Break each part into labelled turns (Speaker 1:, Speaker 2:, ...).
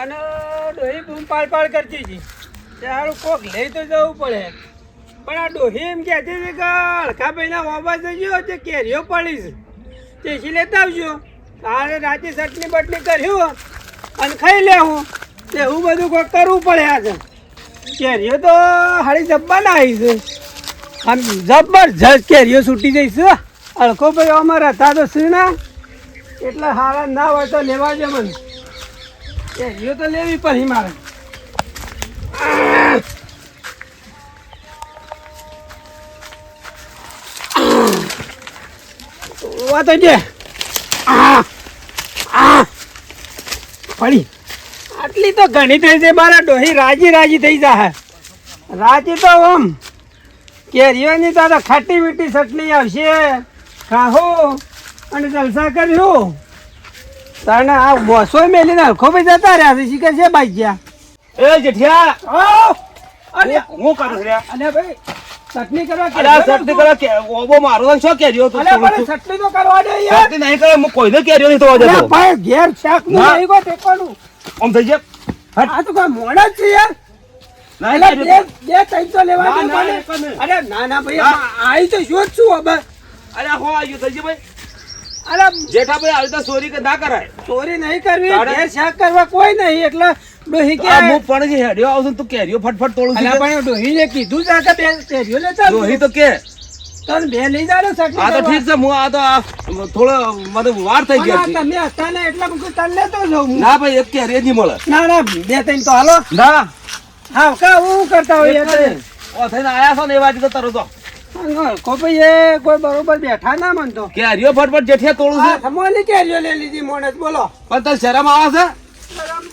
Speaker 1: અને ડોહી બૂમ પાડ પાડ કરતી હતી. ત્યારે કોક લઈ તો જવું પડે. પણ આ ડોહી એમ કહેતી હતી કે અળખાભાઈના વાપસ જજો તે કેરીઓ પડી છે તેસી લેતા આવજો? તારે રાતે ચટણી બટણી કર્યું અને ખાઈ લેવું એવું બધું કોક કરવું પડે આજે કેરીઓ તો હાડી જબ્બાના આવી છે. આમ જબરજસ્ત કેરીઓ છૂટી જઈશ. અળખો ભાઈ અમારા હતા તો શું ના એટલે હારા ના હોય તો લેવા જ મને કેરીઓ તો લેવી પડી મારે. વા તો જે પડી. આટલી તો ઘણી થઈ છે, મારા ડોહી રાજી રાજી થઈ જાય રાજી તો ઓમ. કેરીઓની તો ખાટી મીઠી સટલી આવશે. ખાહો. અને જલસા કર્યું તાણે આ બોસો મેલીને હલખો ભાઈ જતા રહ્યા છે. શીખે છે ભાઈ ગયા.
Speaker 2: એ જેઠિયા!
Speaker 1: અરે!
Speaker 2: હું કરું રે?
Speaker 1: અને ભાઈ ચટણી કરવા
Speaker 2: અરે આ
Speaker 1: કેરીઓ
Speaker 2: ચટણી કરો કે ઓબો મારો તો શું કેર્યો તું
Speaker 1: અલે પણ ચટણી તો કરવા દે યાર.
Speaker 2: ચટણી નહીં કરે હું કોઈને કેર્યો નહીં તો જતો
Speaker 1: ભાઈ ઘેર શાકનું ના. નહીં કોઈ ટેકવાનું
Speaker 2: આમ થઈ જાય
Speaker 1: આ તો કોઈ મોડા છે યાર.
Speaker 2: ના, ના, ના, ના.
Speaker 1: અરે ના ના ભાઈ
Speaker 2: ના.
Speaker 1: આ- તો શું છું હવે?
Speaker 2: અરે હો આવ્યું થઈ ભાઈ.
Speaker 1: અરે
Speaker 2: જેઠાભાઈ આવી તો ચોરી કે ના કરાય?
Speaker 1: ચોરી નહીં કરવી ઘેર શાક કરવા કોઈ નહીં એટલે ડોહી કે
Speaker 2: હું પણ જે હેડ્યો આવું તો તું કેરીઓ ફટફટ તોડું છું
Speaker 1: પણ ડોહીને કીધું છે કે બે કેરીઓ લે
Speaker 2: ચાલ. ડોહી તો કે.
Speaker 1: તને બે લઈ જાડો ચટણી
Speaker 2: આ તો. ઠીક છે હું આ તો થોડો મને વાર થઈ
Speaker 1: ગયો
Speaker 2: છે.
Speaker 1: તમે હતા ને એટલે હું તન લેતો જાઉં
Speaker 2: ના ભાઈ એક કેરી જ મળે.
Speaker 1: ના ના બે ત્રણ તો હાલો.
Speaker 2: ના.
Speaker 1: હા કા હું કરતા હોય
Speaker 2: એટલે ઓ થઈને આયા છો ને એ વાત તો તરત તો
Speaker 1: કોઈ બરોબર બેઠા ના મનતો
Speaker 2: કેરીઓ ફટફટ જેઠિયા તોડું છું?
Speaker 1: થમોની કેરીઓ લઈ લીધી મોણસ બોલો.
Speaker 2: પણ તને શરમ આવે છે?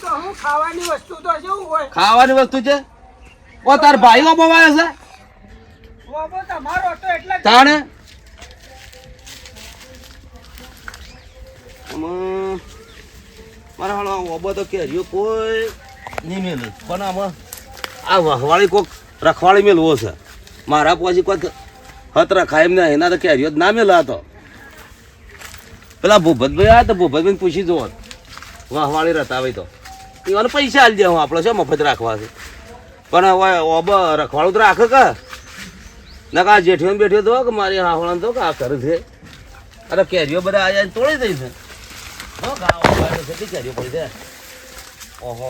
Speaker 1: તો હું ખાવાની વસ્તુ તો શું હોય.
Speaker 2: ખાવાની વસ્તુ છે? ઓ તાર ભાઈઓ બોવાય છે?
Speaker 1: બાબો તમારો હતો એટલે
Speaker 2: તાણે? મારા હાલો ઓબો તો કેરીઓ કોઈ નહીં મેલું. પણ આમાં આ વહવાળી કોક રખવાળી મેલવો છે. મારા પછી કોઈ હત રખાય એમ નહીં એના તો કેરીઓ ના મેલા તો. પેલા ભૂપતભાઈ આ તો ભૂપતભાઈ પૂછી જુઓ રતા ભાઈ તો. એવાનું પૈસા આલી દે હું આપણે છે, મફત રાખવા છે. પણ હવે ઓબ રખવાળું તો રાખે કે. કા ને બેઠ્યો તો કે મારી હાવળા તો કે આ કરે છે. અરે કેરીઓ બધા આયા તોડી દઈ છે. હો ગાવ કેરીઓ પડી છે? ઓહો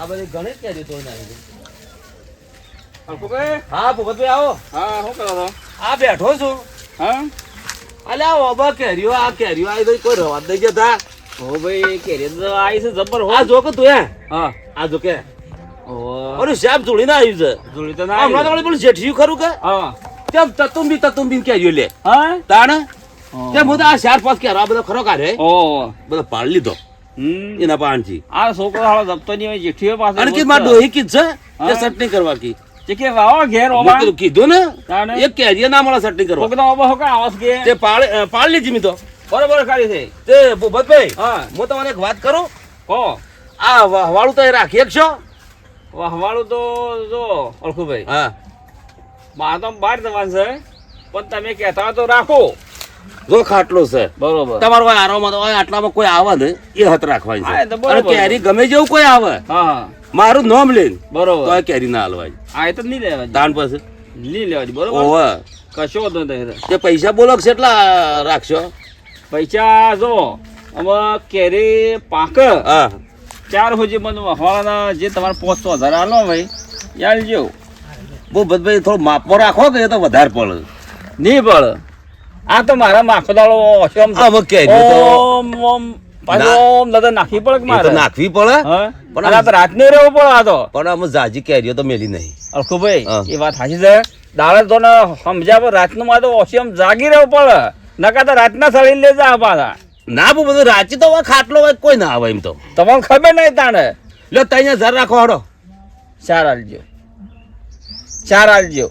Speaker 2: આ બધી ઘણી કેરીઓ તોડી નાખી છે. હા ભૂપતભાઈ આવો.
Speaker 1: હા શું કરો છો?
Speaker 2: આ બેઠો છું.
Speaker 1: હા?
Speaker 2: અલે આ ઓબા કેરીઓ આ કેરીઓ આવી તો કોઈ રવા નહીં જતા
Speaker 1: ઓ ભાઈ કેરી તો આવી છે જબર
Speaker 2: આ જો કે તું હે?
Speaker 1: હા.
Speaker 2: આ જો કે.
Speaker 1: ઓ.
Speaker 2: અરે સાહેબ જોડીને આવ્યું છે.
Speaker 1: જોડી તો
Speaker 2: હમણાં તો પેલું જેઠિયું ખરું કે?
Speaker 1: હા.
Speaker 2: તેમ તતુંબી તતુંબી કેરીઓ લે?
Speaker 1: હા?
Speaker 2: તાણે? તે હું તો આ ચાર પાંચ કેરો આ ખરો કાઢે?
Speaker 1: ઓ.
Speaker 2: બધો પાડ લીધો. એના પાણથી
Speaker 1: આ છોકરો હાલો જપતો નહીં હોય પાસે
Speaker 2: અને કે માર ડોહી કીધ છે તે
Speaker 1: હા.
Speaker 2: કરવા કી.
Speaker 1: કે વાવો ઘેર ઓબા
Speaker 2: કીધું- કીધું ને? એક કેરીએ ના મળે ચટણી કરવા.
Speaker 1: કોકના ઓબા હોકા આવાસ કે
Speaker 2: તે પાળ અ, લીધી મી તો
Speaker 1: બરોબર ખાલી છે.
Speaker 2: તે ભૂપતભાઈ
Speaker 1: હા.
Speaker 2: હું તમને એક વાત કરું?
Speaker 1: કો
Speaker 2: આ વાળું તો એ રાખી એક છો?
Speaker 1: વાહવાળું તો જો અળખુભાઈ.
Speaker 2: હા.
Speaker 1: મારે તો બહાર જવાનું છે પણ તમે કહેતા તો રાખો.
Speaker 2: જો ખાટલો છે.
Speaker 1: બરોબર.
Speaker 2: તમારો કોઈ આરામમાં તો આટલામાં કોઈ આવે ને એ હત રાખવાની છે. કેરી ગમે જેવું કોઈ આવે.
Speaker 1: હા.
Speaker 2: મારું નામ લઈને તો
Speaker 1: બરોબર
Speaker 2: આ કેરી ના હાલવાની
Speaker 1: આ તો નહીં લેવા
Speaker 2: દાન પાસે
Speaker 1: નહીં લેવા બરોબર?
Speaker 2: ઓવે.
Speaker 1: કશો વાંધો નહીં
Speaker 2: તે પૈસા બોલો કેટલા રાખશો?
Speaker 1: પૈસા જો આમાં કેરી પાક.
Speaker 2: હા.
Speaker 1: ચાર હોજે મને વહાવાના જે તમારે પોચસો હજાર હાલો ભાઈ યાર જો.
Speaker 2: ભૂપતભાઈ થોડો માપો રાખો કે એ તો વધારે પડે.
Speaker 1: નહીં પડે. આ તો મારા
Speaker 2: માખો દાળો
Speaker 1: ઓમ ઓમ. પાછો નાખવી પડે મારે?
Speaker 2: નાખવી પડે. પણ
Speaker 1: રાત નહીં રહેવું પડે આ તો.
Speaker 2: પણ જાજી કેરીઓ તો મેલી નહીં.
Speaker 1: અલખુભાઈ એ વાત સાચી છે. દાડે તો ને સમજ્યા પણ રાતનું માં તો ઓછી આમ જાગી રહેવું પડે. નકા તો રાતના સળી લે જા પાછા.
Speaker 2: ના બધું રાચી તો ખાટલો હોય કોઈ ના આવે એમ તો.
Speaker 1: તમને ખબર નહીં તાણે?
Speaker 2: લે તઈ હજાર રાખો હડો.
Speaker 1: ચાર આલજો. ચાર આલજો.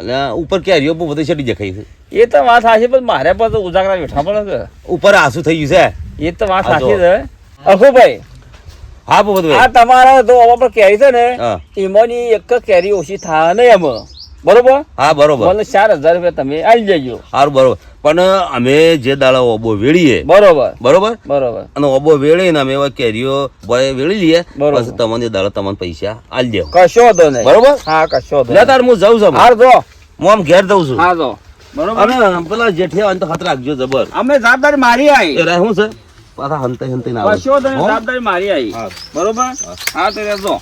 Speaker 2: અને ઉપર કેરીઓ બહુ બધી ચડી દેખાય છે.
Speaker 1: એ તો વાત સાચી પણ મારે પણ ઉજાગરા બેઠા પણ
Speaker 2: ઉપર આસુ થઈ ગયું છે.
Speaker 1: એ તો વાત સાચી છે. અખુભાઈ
Speaker 2: હા ભૂપતભાઈ
Speaker 1: આ તમારા તો પર કેરી છે ને એમાંની એક કેરી ઓછી થાય ને એમ. બરોબર?
Speaker 2: હા બરોબર.
Speaker 1: મને ચાર હજાર રૂપિયા તમે આવી જજો
Speaker 2: સારું બરોબર. પણ અમે જે દાડા ઓબો વેળીએ
Speaker 3: બરોબર.
Speaker 2: બરોબર?
Speaker 3: બરોબર.
Speaker 2: અને ઓબો વેળીને અમે એવા કેરીઓ ભાઈ વેળી લઈએ
Speaker 3: બરોબર.
Speaker 2: પછી તમને દાડા તમને પૈસા આલી દેવ.
Speaker 3: કશો તો નહીં.
Speaker 2: બરોબર?
Speaker 3: હા કશો તો
Speaker 2: તાર હું જઉં છું
Speaker 3: હાર જો.
Speaker 2: હું આમ ઘેર જઉં છું.
Speaker 3: હા જો.
Speaker 2: અને પેલા જેઠિયા તો હાથ રાખજો જબર.
Speaker 3: અમે જવાબદારી મારી આવી
Speaker 2: એ શું છે? પાછા હંતે હંતે ના આવે.
Speaker 3: તો નહીં, જવાબદારી મારી આવી બરોબર? હા. તો રહેજો.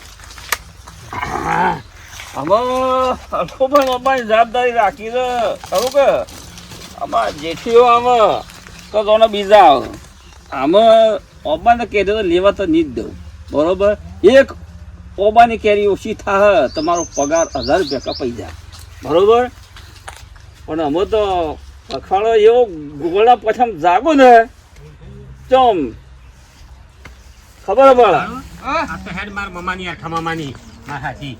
Speaker 3: આમાં પણ અમારી જવાબદારી રાખી છે. ખરું કે? આમાં જેઠીઓ આમાં તો જોને બીજા આવે આમાં ઓબાને કેરી તો લેવા તો નહીં જ દઉં. બરોબર? એક ઓબાની કેરી ઓછી થાય તમારો પગાર હજાર રૂપિયા કપાઈ જાય. બરોબર? પણ અમે તો અખાડો એવો ગોળા પછી જાગો ને ચમ. ખબર પડે.
Speaker 4: આ તો હેડ માર મમાની આ ખમામાની માર હાથી.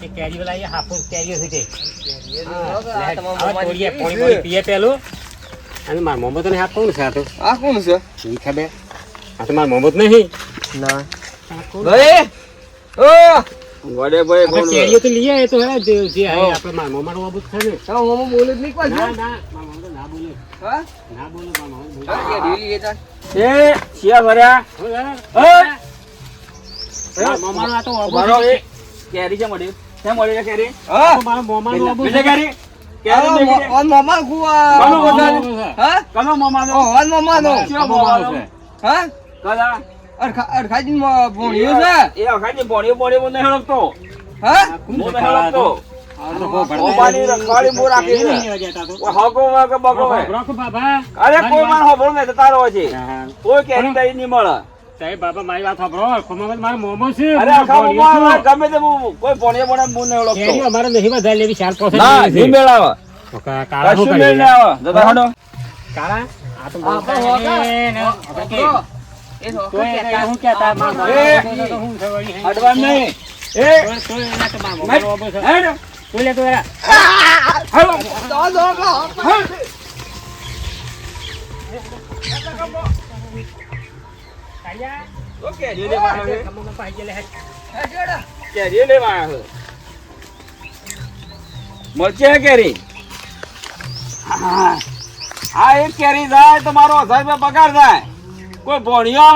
Speaker 4: કે કેરી વાલા એ હાફૂસ કેરીઓ છે તે. પોણી પોણી પીએ પેલું. અને માર મોહમ્મદ ને હાથ કોણ છે આ તો?
Speaker 3: આ કોણ છે?
Speaker 4: ઈ ખબર? આ તો માર મોહમ્મદ નહીં.
Speaker 3: ના. ભાઈ! ઓ! વડે ભાઈ કોણ
Speaker 4: કેરીઓ તો લઈ એ તો હે જે જે હે. આપણે માર મોમાનો બાબુ છે ને.
Speaker 3: હા મમ્મા બોલે જ નહીં કોઈ
Speaker 4: ના ના માર મોહમ્મદ ના બોલે.
Speaker 3: હા?
Speaker 4: ના બોલે માર બોલે
Speaker 3: આ
Speaker 4: બોલે.
Speaker 3: કેરી લેતા
Speaker 4: એ શિયા ભર્યા.
Speaker 3: હે?
Speaker 4: માર આ તો બાબુ
Speaker 3: મારો એ કેરી છે મળી છે મળી છે કેરી?
Speaker 4: હા. મારો મારા મોમાનો બાબુ
Speaker 3: બીજે કેરી?
Speaker 1: ઓન મામા કુવા
Speaker 3: કનો
Speaker 4: મોમાનો
Speaker 3: વધારે?
Speaker 1: હા?
Speaker 3: કનો મોમાનો?
Speaker 1: ઓન મામાનો
Speaker 3: કયો
Speaker 4: મોમાનો
Speaker 3: મોમાનો?
Speaker 4: છે.
Speaker 1: હા
Speaker 3: કલા?
Speaker 1: અરખા અરખાજી ભોણ્યો છે
Speaker 3: એ અખાની પોણીઓ પોણીઓ મને હેળવતો.
Speaker 1: હા
Speaker 4: આ કોણ
Speaker 3: હું
Speaker 4: છે
Speaker 3: તો
Speaker 4: કાળા
Speaker 3: હેળવતો.
Speaker 4: આ તો બહુ ભણતા
Speaker 3: ઓબાની રખવાડી મોં રાખી
Speaker 4: કેરી
Speaker 3: છે.
Speaker 4: નહીં લેવા જતા તો.
Speaker 3: ઓ હાકો માં કે બકો માં?
Speaker 4: રોક બાબા
Speaker 3: અરે કોઈ માણ હોભળો નહીં તો તારો હોય છે.
Speaker 4: હા.
Speaker 3: કોઈ કેરી તઈ નહીં મળે.
Speaker 4: સાહેબ બાબા મારી વાત સાંભળો ખોમામાં મારો મોમો છે
Speaker 3: અરે આખા મોમાં ગમે તે કોઈ પોણીઓ પોણીઓ હું નહીં ઓળખતો.
Speaker 4: અમારે નહીં વધારે લેવી ચાર પાંચ જ
Speaker 3: ના. નહીં મેળાવે.
Speaker 4: કાળા શું?
Speaker 3: મેળ આવે. જતા હેડો.
Speaker 4: કાળા? આ તો
Speaker 3: કેરી હા આ એક કેરી? જાય તો મારો હજાર રૂપિયા પગાર થાય કોઈ ભણ્યો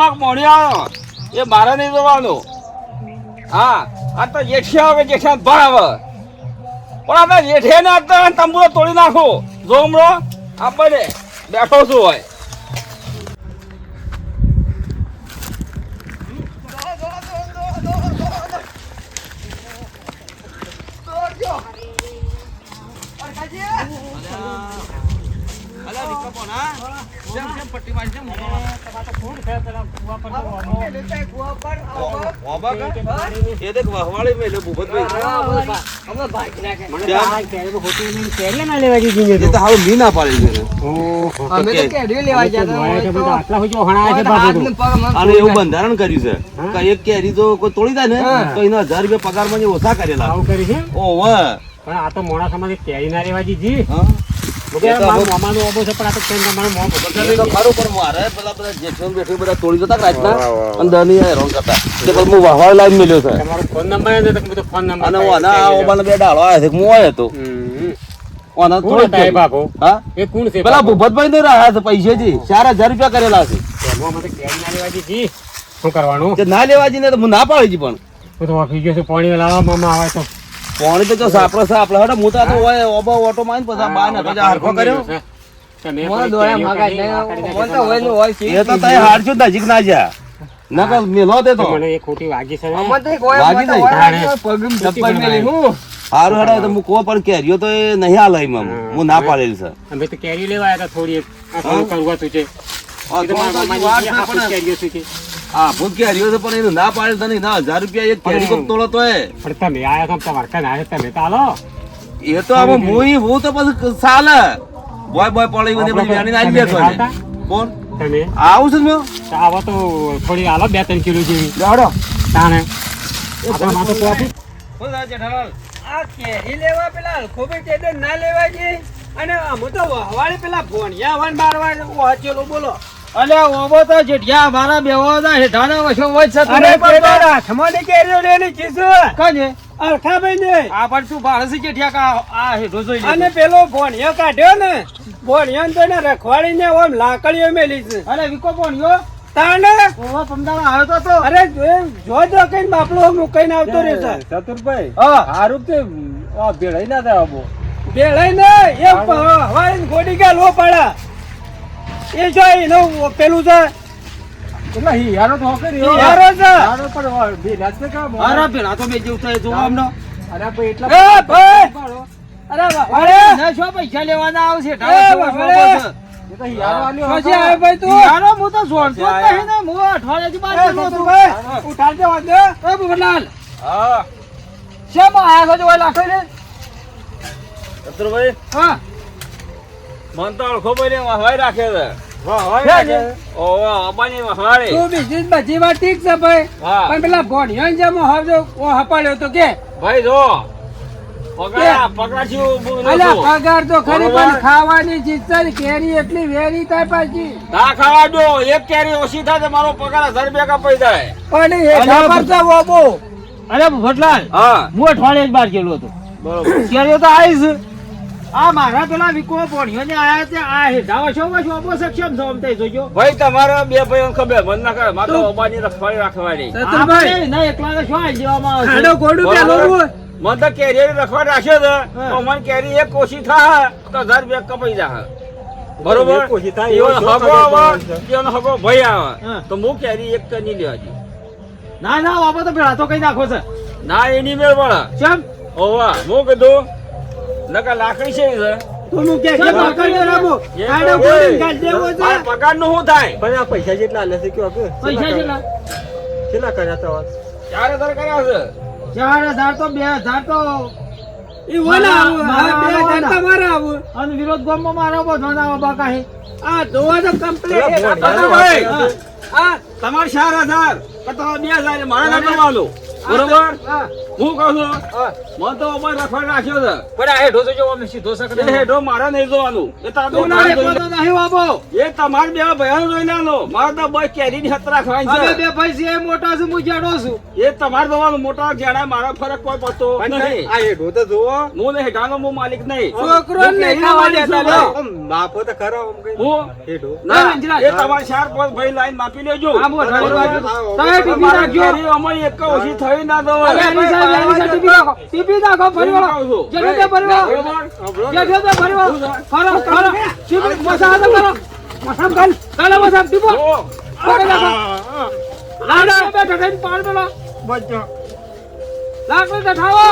Speaker 3: આવે એ મારે નહીં જોવાનું હા આ તો જેઠિયા આવે જેઠિયા ભણ આવે પણ આ તો જેઠે ને આ તંબુરો તોડી નાખો જો હમણો આપણે બેઠો છું હોય
Speaker 4: Hola, તો કોણ તો તો તો તો.
Speaker 2: તો.
Speaker 1: તો
Speaker 4: તો તો
Speaker 1: તો
Speaker 4: તો.
Speaker 2: અને એવું બંધારણ કર્યું છે. કે એક કેરી જો કોઈ તોડી દે ને તો એના હજાર રૂપિયા પગારમાં માં ઓછા કરેલા.
Speaker 4: આવું કરી છે?
Speaker 2: ઓવે.
Speaker 4: પણ આ તો મોડા સમાજ કેરી ના
Speaker 2: રેવાજી તો
Speaker 4: તો
Speaker 2: તો તે
Speaker 4: તો
Speaker 2: જ
Speaker 4: બાપુ?
Speaker 2: હા?
Speaker 4: એ કોણ છે
Speaker 2: પેલા
Speaker 4: બાપુ?
Speaker 2: ભૂપતભાઈ ને પૈસેથી. ચાર હજાર રૂપિયા કરેલા છે.
Speaker 4: ના
Speaker 2: ના હું ના પાડી પણ.
Speaker 4: હું તો ઓફિસ ગયો છું પાણી લાવવા મામા આવે તો
Speaker 2: પાણી તો જો સાપડો છે હડો હું તો હોય ઓબો ઓટો મારીને પછી આ ને પછી હરખો કર્યો
Speaker 4: પણ કેરીઓ
Speaker 1: તો હોય ને
Speaker 4: નાખી
Speaker 1: હોય છે.
Speaker 2: એ તો તય હારશું નજીક ના જા નકર મેલો તે તો
Speaker 4: મને એ ખોટી વાગી છે ને.
Speaker 1: અમે તો એક હોય,
Speaker 2: વાગી
Speaker 1: અમે તો
Speaker 2: જાય.
Speaker 1: હોય,
Speaker 4: તાણે.
Speaker 1: પગમાં
Speaker 4: જતી
Speaker 1: ચપ્પલ મેલી હું.
Speaker 2: હારું હેડો તો હું કહો પણ કેરીઓ તો એ નહીં હાલ એમાં હું ના પાડેલ છે
Speaker 4: અમે તો કેરી લેવા આવ્યા થોડી એક. આ થોડું કરવા તું છે
Speaker 2: આ
Speaker 4: તો
Speaker 2: તો
Speaker 4: મામાની
Speaker 2: વાર છે પણ
Speaker 4: તે.
Speaker 2: આ એનું ના પાડેલ તને ના હજાર રૂપિયા એક કેરી કોક તોડો તો એ
Speaker 4: પણ તમે આયા છો તમારે કાંઈ ના આવ્યા તમે તો હાલો.
Speaker 2: એ તો હવે હું ઈ હું તો પછી ચાલે બોય બોય પડી બધી બધી જાણીને આવી બેઠો છે. કોણ
Speaker 4: તમે?
Speaker 2: આવું છું મેં
Speaker 4: તો આવો તો થોડી હાલો બે ત્રણ કિલો જેવી.
Speaker 2: લેવડો
Speaker 4: તાણે. આપણા તો કોફી
Speaker 1: આ કેરી લેવા પેલા અલખોભાઈ તે દે ના લેવા જઈએ. અને અમે તો વહવાળી પેલા ભોણિયા હોય ને બારવા વાંચેલો બોલો.
Speaker 3: અલે ઓબો તો જેઠિયા અમારા બેવો હતા હેઠાના વશો વચ છે
Speaker 1: અરે પેલા હાથમાં ની કેરીઓ લઈને ચીસું.
Speaker 3: કાજે
Speaker 1: અલખાભાઈ ને
Speaker 5: આ પણ તું ભાડે જેઠિયા કા આ હેઠો જોઈ લે
Speaker 1: અને પેલો ભોણિયો કાઢ્યો ને ભોણિયો ને તો એને રખવાડીને ઓમ લાકડીઓ મેલી છે.
Speaker 5: અરે વિકો ભણ્યો.
Speaker 1: તાણે?
Speaker 5: ઓવા પમદાણા આવ્યો તો તો.
Speaker 1: અરે જો જો જો કઈ બાપલો મુકાઈને આવતો રહેશે.
Speaker 5: ચતુરભાઈ
Speaker 1: હા.
Speaker 5: હારું તે આ ભેળાઈ ના થાય આબો.
Speaker 1: ભેળાઈ ને એ હવાઈ ગોડી ગયા લો પાડા. એ જો એનું પેલું છે.
Speaker 5: એટલે હિયારો તો હોકે
Speaker 1: ઈ હારો છે.
Speaker 5: હિયારો પણ બે છે કામ
Speaker 3: અરે પેલા તો બે જેવું થાય જોવા અમને.
Speaker 5: અરે ભાઈ એટલા
Speaker 1: એ ભાઈ! અરે અરે
Speaker 5: ના શું પૈસા લેવાના આવશે?
Speaker 1: ઢાળો છો
Speaker 5: એ તો હિયારો આલ્યો
Speaker 1: પછી આવે ભાઈ તું.
Speaker 5: હિયારો હું તો જોડતો જ નહીં ને હું અઠવાડિયાથી બહાર
Speaker 1: એ
Speaker 5: ગયેલો હતો.
Speaker 1: ભાઈ ઉઠાડજે વાંધો.
Speaker 5: એ ભગવાન
Speaker 3: હા.
Speaker 5: શેમ આયા છો જોવા લાખો લે
Speaker 3: ચતુરભાઈ
Speaker 5: હા.
Speaker 3: મન તો અળખો ભાઈ રાખે છે.
Speaker 1: પગાર ખરી પણ ખાવાની ચીજ કેરી એટલી વેરી થાય પાછી.
Speaker 3: ના ખાવા દો. એક કેરી ઓછી થાય તો મારો પગાર હજાર રૂપિયા કપાઈ જાય.
Speaker 1: પણ.
Speaker 5: અરે ભટલાલ
Speaker 3: હા.
Speaker 5: હું અઠવાડિયે જ બહાર ગયેલો હતો. કેરીઓ તો આવીશ આ મારા પેલા વિકો પોણીઓ ને આયા તે આ હેઠાવા છો બસ ઓબો સક્ષમ છો અમતે જોજો?
Speaker 3: ભાઈ તમારા બે ભાઈઓ ખબર મન ના કરે મારે તો અબાની રખવાડી રાખવાની.
Speaker 5: આપણે ના એકલા આઈ દેવામાં આવશે?
Speaker 1: ખાડો ગોડું પેલું. હોય.
Speaker 3: તો કેરી રખવા રાખ્યો છે તો મન કેરી એક કોશી થા તો હજાર રૂપિયા કપાઈ જાય. બરોબર? એવો હગો આવે એનો હગો ભાઈ આવે
Speaker 5: હા.
Speaker 3: તો હું કેરી એક તો નહીં લેવાતી.
Speaker 5: ના ના ઓપો તો પેલા તો કઈ નાખો છે.
Speaker 3: ના એની મેળ પડે
Speaker 5: કેમ
Speaker 3: ઓવા હું કીધું નકા લાકડી છે
Speaker 1: તું કે કે રાખો.
Speaker 3: તો
Speaker 1: દેવો છે.
Speaker 3: મારા પગારનું શું થાય?
Speaker 5: પણ પૈસા જેટલા લે છે કયો પૈસા કેટલા
Speaker 1: કેટલા કર્યા તો?
Speaker 3: ચાર હજાર કર્યા છે.
Speaker 5: ચાર હજાર તો બે હજાર તો
Speaker 1: ઈ ઓલા આવું,
Speaker 5: મારા-
Speaker 1: બે
Speaker 5: મારા
Speaker 1: હજાર તમારા આવું.
Speaker 5: અને વિરોધ ગામમાં મારો બધો ના બાકા હે.
Speaker 1: આ દોવા તો. આ
Speaker 3: તમાર ચાર હજાર. બે હજાર. મારા ના કરવાનું બરોબર?
Speaker 1: હા.
Speaker 3: હું કહું છું? મને તો અમારે રખવાડ રાખ્યો છે.
Speaker 5: પણ આ હેઠો જોજો અમે સીધો સકડે
Speaker 3: એ હેઠો મારે નહીં જોવાનું. એ તારે
Speaker 1: ના
Speaker 3: તમારે
Speaker 5: તો નહીં બાબો
Speaker 3: એ તમારે બે ભયાનો જોઈને આલો મારે તો બસ કેરીની હત રાખવાની
Speaker 5: અમે
Speaker 3: છે
Speaker 5: બે ભાઈ છે મોટા છે હું જાડો છું.
Speaker 3: એ તમારે જોવાનું. મોટા જેડા મારા ફરક કોઈ પડતો નહીં
Speaker 5: આ હેઠો તો જોવો
Speaker 3: હું ને હેઠાનો હું માલિક નહીં.
Speaker 1: છોકરોને
Speaker 3: હું
Speaker 1: ખાવા દેતા
Speaker 3: છું.
Speaker 5: તો ખરો
Speaker 3: હું?
Speaker 5: હેઠો.
Speaker 3: ના એ તમારે ચાર પાંચ ભાઈ લાઈન માપી લેજો.
Speaker 5: આ તમે
Speaker 3: અમારી એક ઓછી થઈ ના દો.
Speaker 5: સાહેબ ટીપી નાખો. ટીપી નાખો, ફરી જેઠો તે ફરી જેઠો તે ફરી ફરો, ફરો. ટીપી, મસાજ કરો. મસાજ કર. ચાલો મસાજ, ટીપો. ફરી નાખો. લાડો બેઠો થઈને પાડ પેલો. લાકડી તો ઠાવો.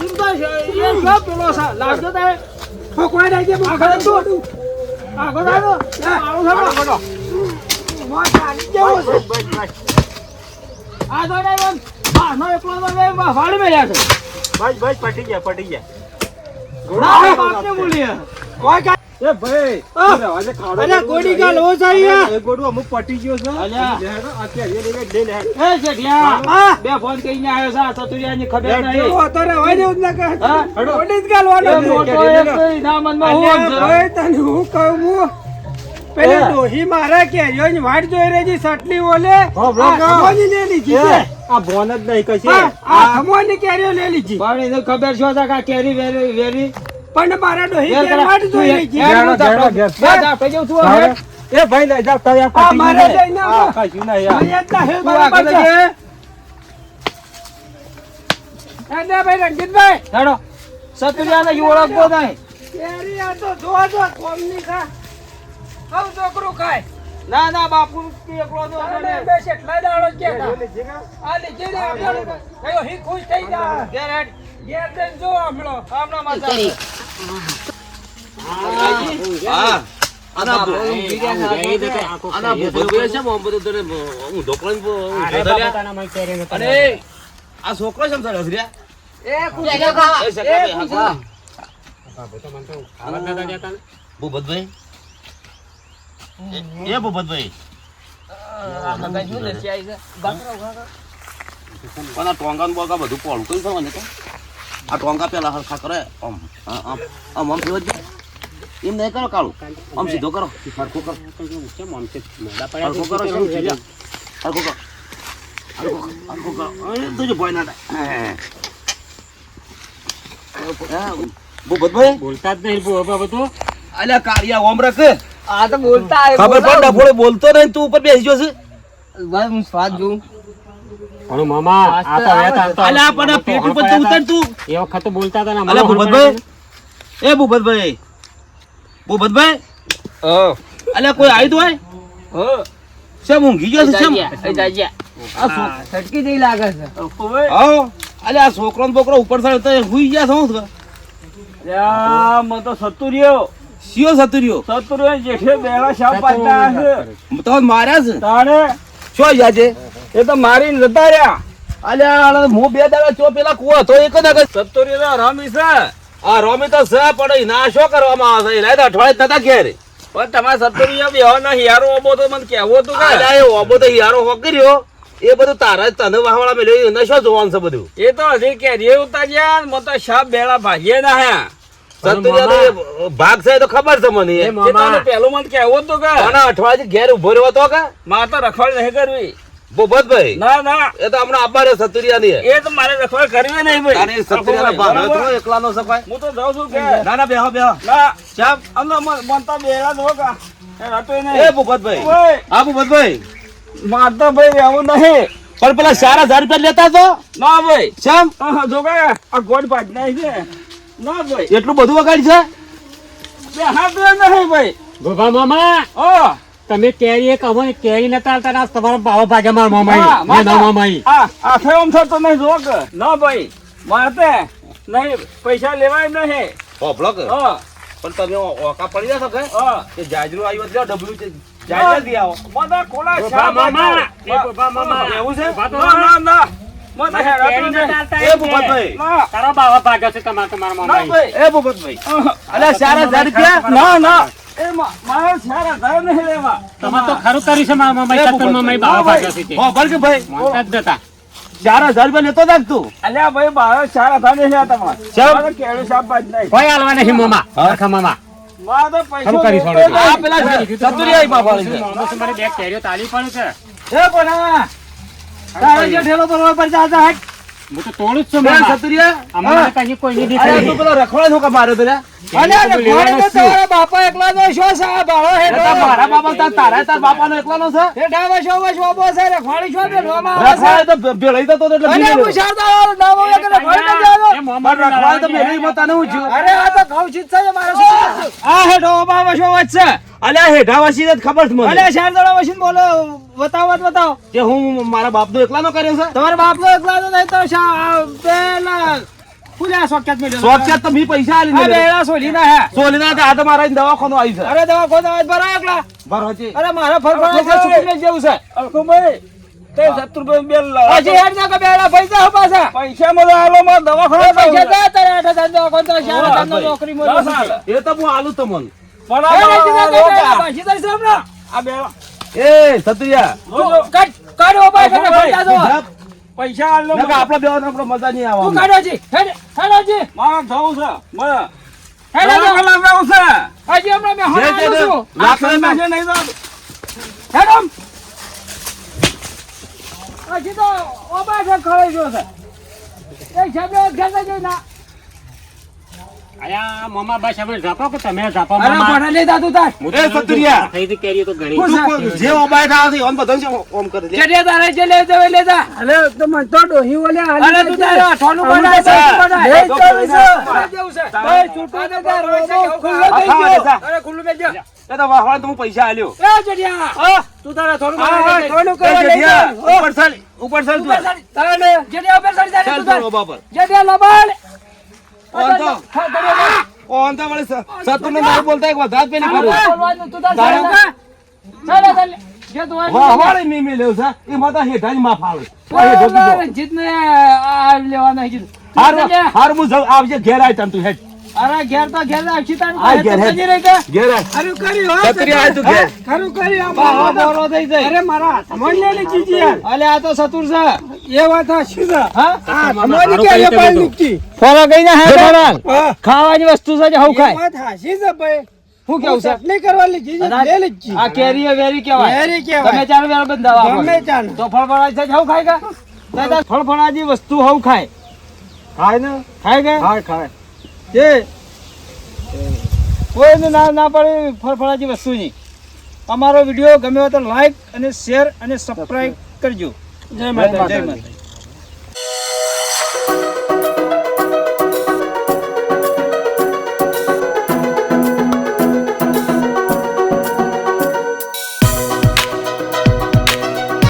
Speaker 5: એમ છે, એ શું પેલો છે? લાગજો તારે.
Speaker 1: ઠોકવાઈ નાખજે, બહુ
Speaker 5: આગળ તું. આગળ. આવું થયો.
Speaker 1: મોત આવી જવું
Speaker 5: આ તો નહીં એમ. એકલો તો બહાર વાળી મેલ્યા છે.
Speaker 1: બસ બસ પટી ગયા પટી ગયા
Speaker 5: ના, બાપને બોલીએ.
Speaker 1: કોઈ કાંઈ-
Speaker 5: એ ભાઈ
Speaker 1: અરે ગોડી ગાલ હો છે અહીંયા.
Speaker 5: ગોડું અમુક પટી ગયો છે અલ્યા એ
Speaker 1: હા.
Speaker 5: બે ફોન કઈને આવ્યો છે આ સતુરિયાની ખબર નહીં
Speaker 1: તો રહેવા દેવું જ ના કહે. ગોડી જ ગાલવાનો
Speaker 5: એ. મોટો હું
Speaker 1: અલ્યા
Speaker 5: જ.
Speaker 1: ભાઈ, તને હું કહું હું? પેલી
Speaker 5: હે?
Speaker 1: ડોહી મારા કેરીઓની વાટ જોઈ રહી છે, સટલી ઓલે. આ. ખમોની લે લીધી છે.
Speaker 5: આ ભોન જ નહીં કશી
Speaker 1: આ ખમોની કેરીઓ લે લીધી.
Speaker 5: પણ એને ખબર છો તા આ કેરી વેરી વેરી
Speaker 1: પણ મારા ડોહી
Speaker 5: કે
Speaker 1: વાટ જોઈ રહી છે.
Speaker 5: ઝાપટો જેવું તું હવે.
Speaker 6: એ ભાઈ લઈ જા તૈયાર
Speaker 1: આ મારે જઈને
Speaker 6: હા
Speaker 1: આપો.
Speaker 6: કશું નહીં
Speaker 1: આ જ ના બરાબર છે. એને ભાઈ રંજીતભાઈ,
Speaker 5: હેડો. સતુરિયાને ઈ ઓળખતો
Speaker 1: કેરી આ તો જો જો, કોમની ખા. હવ છોકરું ખાય.
Speaker 5: ના ના બાપુ એકલો તો
Speaker 1: અરે બે શેઠલા દાડો જ આ લીધી ને આપણે કયો હી ખુશ થઈ જા.
Speaker 5: મજા
Speaker 3: હા. આના આના હું ઢોકળાને
Speaker 4: અરે
Speaker 3: આ છોકરો છે ને હસર્યા
Speaker 1: એ ખુશ
Speaker 3: એ સકાભાઈ, હા, હા.
Speaker 4: બાપા, તો મને તો ખાવા જ નતા દેતા ને.
Speaker 3: ભૂપતભાઈ એ- ભૂપતભાઈ. પણ આ ટોંગા ને બોગા બધું પોળું કર્યું છે મને તો? આ ટોંગા પેલા હરખા કરે. આમ આ- આમ આમ આમ ફેરવજો. એમ નહીં કરો કાળું. આમ સીધો કરો. હરખું કરો.
Speaker 4: કેમ આમ છે? મોઢા પડ્યા
Speaker 3: હરખું કરો. શું
Speaker 4: છે?
Speaker 3: છે હરખું કરો
Speaker 2: તુજો ભય ના ભૂપતભાઈ?
Speaker 4: બોલતા જ નહીં બહુ બધું.
Speaker 2: અલ્યા કાળિયા ઓમ રખ.
Speaker 1: આ તો બોલતા આવે
Speaker 2: ખબર પણ ડફોડે બોલતો નહીં તું ઉપર બેસી જશે.
Speaker 1: ભાઈ હું સ્વાદ જોઉં.
Speaker 4: પણ મામા આ તો હવે તો- આ તો
Speaker 2: અલા પણ પેટ ઉપર તો ઉતર તું.
Speaker 4: એ વખત તો બોલતા હતા ને
Speaker 2: અલ્યા ભૂપતભાઈ. એ ભૂપતભાઈ. ભૂપતભાઈ. અલ્યા કોઈ આવ્યું તો હોય શેમ ઊંઘી ગયો છે શેમ? આ
Speaker 1: છટકી જેવી લાગે છે.
Speaker 2: હા અલ્યા આ છોકરો ને બોકરો ઉપર સાઈડ તો હુઈ ગયા છો શું
Speaker 3: યા, સત્તુ તો
Speaker 2: સિયો સતુર્યો
Speaker 3: સતુર્યો જેઠે બેડા શા પાડતા છે?
Speaker 2: તો માર્યા છે
Speaker 3: તાણે?
Speaker 2: શું છે
Speaker 3: એ તો મારીને જતા રહ્યા.
Speaker 2: અલ્યા હું બે દાડા ચો પેલા કુવો તો એક જ આગળ.
Speaker 3: સતુર્યો રામી છે.
Speaker 2: આ રોમી તો સ પડે ના શું કરવામાં આવે છે? એટલે અઠવાડિયે નતા ઘેર.
Speaker 3: પણ તમારા સતુર્યો બેહો ના હિયારો ઓબો તો મને કેવો તું કે.
Speaker 2: અલ્યા એ ઓબો તો હો હોકર્યો. એ બધું તારા તને વાહવાળા મેલ્યો એને શું જોવાનું છે બધું?
Speaker 3: એ તો હજી કેરીએ ઉતાર્યા ને મને તો શાપ બેળા ભાગ્યે ના હે?
Speaker 2: ભાગ છે તો ખબર છે મને
Speaker 4: એ.
Speaker 2: એ.
Speaker 3: એ
Speaker 4: મામા
Speaker 3: તને પેલું મને કહેવું કે?
Speaker 2: આના અઠવાડિયે ઘેર ઊભો રહ્યો તો કે?
Speaker 3: મારે તો રખવાડ નહીં કરવી.
Speaker 2: ભૂપતભાઈ
Speaker 3: ના ના.
Speaker 2: એ તો હમણાં આબા રહ્યો સતુરિયા
Speaker 3: એ તો મારે રખવાડ કરવી નહીં ભાઈ.
Speaker 2: તારે સતુરિયા ભાગ. હતો એકલાનો સફાઈ
Speaker 3: હું તો જાઉં છું કે
Speaker 2: ના ના બેહો બેહો.
Speaker 3: ના.
Speaker 2: ચાપ
Speaker 3: અમને મન- મન તો બેડા જ હોગા એ
Speaker 2: એ
Speaker 3: નહીં
Speaker 2: હા ભૂપતભાઈ.
Speaker 3: મારે ભાઈ નહીં.
Speaker 2: પણ પેલા ચાર હજાર રૂપિયા લેતા તો?
Speaker 3: ના ભાઈ.
Speaker 2: ચમ?
Speaker 3: આહા, જો કે આ ગોડ પાડ છે. ના ભાઈ.
Speaker 2: એટલું બધું વગાડી છે?
Speaker 3: બે હાથ નહીં ભાઈ.
Speaker 4: ગોપા મામા
Speaker 3: ઓ.
Speaker 4: તમે કેરી એક અમને કેરી નતા આલતા ને આજ તમારો ભાવ ભાગે માર મામા.
Speaker 3: માતા.
Speaker 4: મામા
Speaker 3: આ આખે આમ થતો નહીં જો કે. ના ભાઈ મારે નહીં પૈસા લેવાય નહીં.
Speaker 2: હોભળો કે.
Speaker 3: હા
Speaker 2: પણ તમે ઓકા પડી જશો કે?
Speaker 3: હા
Speaker 2: કે જાજરું આવ્યું એટલે ડબલું છે જાજરા દી આવો.
Speaker 3: બધા ખોલા છે
Speaker 4: મામા એ બાબા મામા.
Speaker 2: એવું છે?
Speaker 3: ના ના ના.
Speaker 2: ચાર હજાર રૂપિયા
Speaker 3: ના ના એ મા- મારે સારા ઘર નહીં લેવા
Speaker 4: તમે તો ખરું કર્યું છે મારા મામા
Speaker 2: એ
Speaker 4: સત્તર મામા ભાવ ભાગે છે તે.
Speaker 2: હોભળ કે ભાઈ
Speaker 4: માનતા જ નતા
Speaker 2: ચાર હજાર રૂપિયા લેતો જાગ તું
Speaker 3: અલ્યા ભાઈ સારા ઘર નહીં તમારે કેળું શાકભાજી નહીં
Speaker 4: કોઈ હાલવા નહીં મામા સરખા મામા
Speaker 3: મારે તો પૈસો
Speaker 4: ખરું કરી
Speaker 3: જોતો
Speaker 4: છોડો.
Speaker 2: આ
Speaker 3: નહીં.
Speaker 2: પેલા ચતુરી માં ફાળી છે
Speaker 4: મામા શું મારી બે કેરીઓ તાલી પણ છે
Speaker 1: તારે જે ઠેલો ભરવા પર જાતા હટ
Speaker 4: હું તો તોડું જ છું મામા.
Speaker 2: સતુરિયા
Speaker 4: અમને કઈ કોઈ નહીં
Speaker 2: અરે તું પેલો રખવાડે નું કા માર્યો તો લ્યા?
Speaker 1: અને
Speaker 4: તો જ
Speaker 1: બાપા એકલા નો શો
Speaker 2: મારા બાપા તાર તારા છે?
Speaker 1: છે રખવાડી.
Speaker 2: તો ભેળાઈ એટલે
Speaker 1: અને હું શારદા નામો
Speaker 2: તો તને હું
Speaker 1: અરે આ તો છે જે મારે? આ
Speaker 2: અલ્યા હેઠા વાસી ને જ ખબર મને.
Speaker 1: અલ્યા શારદા વશીન બોલો. બતાવો બતાવો.
Speaker 2: કે હું મારા બાપ બાપનો એકલાનો કર્યો છે?
Speaker 1: તમારા બાપનો એકલા તો નહીં તો શા પેલા ખુલ્યા સોકેટ મેલ્યો.
Speaker 2: સોચિયા તો મી પૈસા આલી ને
Speaker 1: બેડા સોલીના હે.
Speaker 2: સોલીના તે આ તો મારા દવાખાનું આવી છે.
Speaker 1: અરે દવા ખોદા આજ ભરાય એકલા.
Speaker 2: ભરોચી
Speaker 1: અરે મારા ફરફરા છે. સુકુને જેવું છે.
Speaker 3: અલકુભાઈ તે સત્રુભાઈ બે લાવો.
Speaker 1: હજી હેડ ના કે બેડા પૈસા હો પાછા.
Speaker 3: પૈસા આલો મારે દવાખાને
Speaker 1: પૈસા દે તારે આઠ હજાર દવા ખોદા શાળા
Speaker 2: હા,
Speaker 1: નોકરી
Speaker 2: એ તો હું આલું તમને
Speaker 3: પણ આ.
Speaker 1: બેડા.
Speaker 3: આ
Speaker 2: એ સત્રિયા
Speaker 3: જોજો.
Speaker 1: કાઢ, ભાઈ,
Speaker 3: ભાઈ,
Speaker 1: ફરતા દો.
Speaker 3: પૈસા આલો
Speaker 2: નકર
Speaker 3: મને.
Speaker 2: આપણો બેવાનો આપણો મજા નહીં
Speaker 1: તું
Speaker 2: આવે
Speaker 1: કાઢો જી, હેડ, હેડો જી,
Speaker 3: મારે છે મને
Speaker 1: હેડો જી.
Speaker 3: છે
Speaker 1: હમણાં મેં છું.
Speaker 3: નહીં.
Speaker 1: તો ઓબા છે, ખવાઈ ગયો છે. એ સાહેબ ઘેરતા જઈ ના.
Speaker 4: અલ્યા મામા બસ હવે ઝાપો કે તમે ઝાપો મામા
Speaker 1: ભણા લઈ જાતું તાર.
Speaker 4: હું તો
Speaker 2: એ
Speaker 4: જાણું છું,
Speaker 2: સતુરિયા.
Speaker 4: થઈ હતી કેરીઓ તો ઘણી
Speaker 1: હું
Speaker 2: તું કોઈ- જે ઓબાય થા છે ઓમ બધાને ઓમ કરી દે
Speaker 1: ચડિયા તારે જે લઈ જવે લઈ જા.
Speaker 3: અરે તો મને તો ડોહી ઓલે
Speaker 1: અરે તું તારે અઠવાડિયું
Speaker 3: અમુક છે.
Speaker 1: સાચું તો
Speaker 3: છે.
Speaker 1: લઈ જવું છે. ભાઈ, છૂટું દે તાર, ખુલ્લો થઈ ગયો. અરે, ખુલ્લું મેલ જો.
Speaker 2: એ તો વાહવાળા તો હું પૈસા આલ્યો
Speaker 1: એ ચડિયા. તું તારે થોડું
Speaker 2: હા,
Speaker 1: બનાય,
Speaker 2: હા,
Speaker 1: લઈ જા.
Speaker 3: થોડું
Speaker 2: એ
Speaker 3: કરવા લઈ
Speaker 2: જગ્યા,
Speaker 3: જાઓ.
Speaker 2: ઉપર તું
Speaker 1: તારે જા તું લબાડ.
Speaker 2: ઓન તો વળી સ- સતુને ના બોલતા એક વધારે પેલી કરું
Speaker 1: ચાલે. ચાલે, ચાલે. જે તું હોય
Speaker 2: વાહ
Speaker 1: તું
Speaker 2: વાળી મી મી લેવું છે એમાં તો હેઠા જ માફ આવે.
Speaker 1: આ લેવાના કીધું.
Speaker 2: હારું
Speaker 1: ચાલે.
Speaker 2: હારું આવજે ઘેર તને તું હેઠ
Speaker 1: અરે ઘેર તો ખાવાની વસ્તુ છે હવ ખાય.
Speaker 3: વાત
Speaker 5: હાસી કેવું છે? કેરી વેરી કેવાય
Speaker 1: વેરી
Speaker 5: કેવાય ચાર વેર બંધાવા
Speaker 1: તમે
Speaker 5: તો ફળફળા છે હવ ખાય કા? દાદા ફળફળાજી વસ્તુ હવ ખાય. ખાય ને? ખાય કે? ખાય. જે કોઈને ના ના પડે વસ્તુ નહીં અમારો વીડિયો ગમે તો લાઈક અને શેર અને સબસ્ક્રાઈબ કરજો. જય માતા જય માતા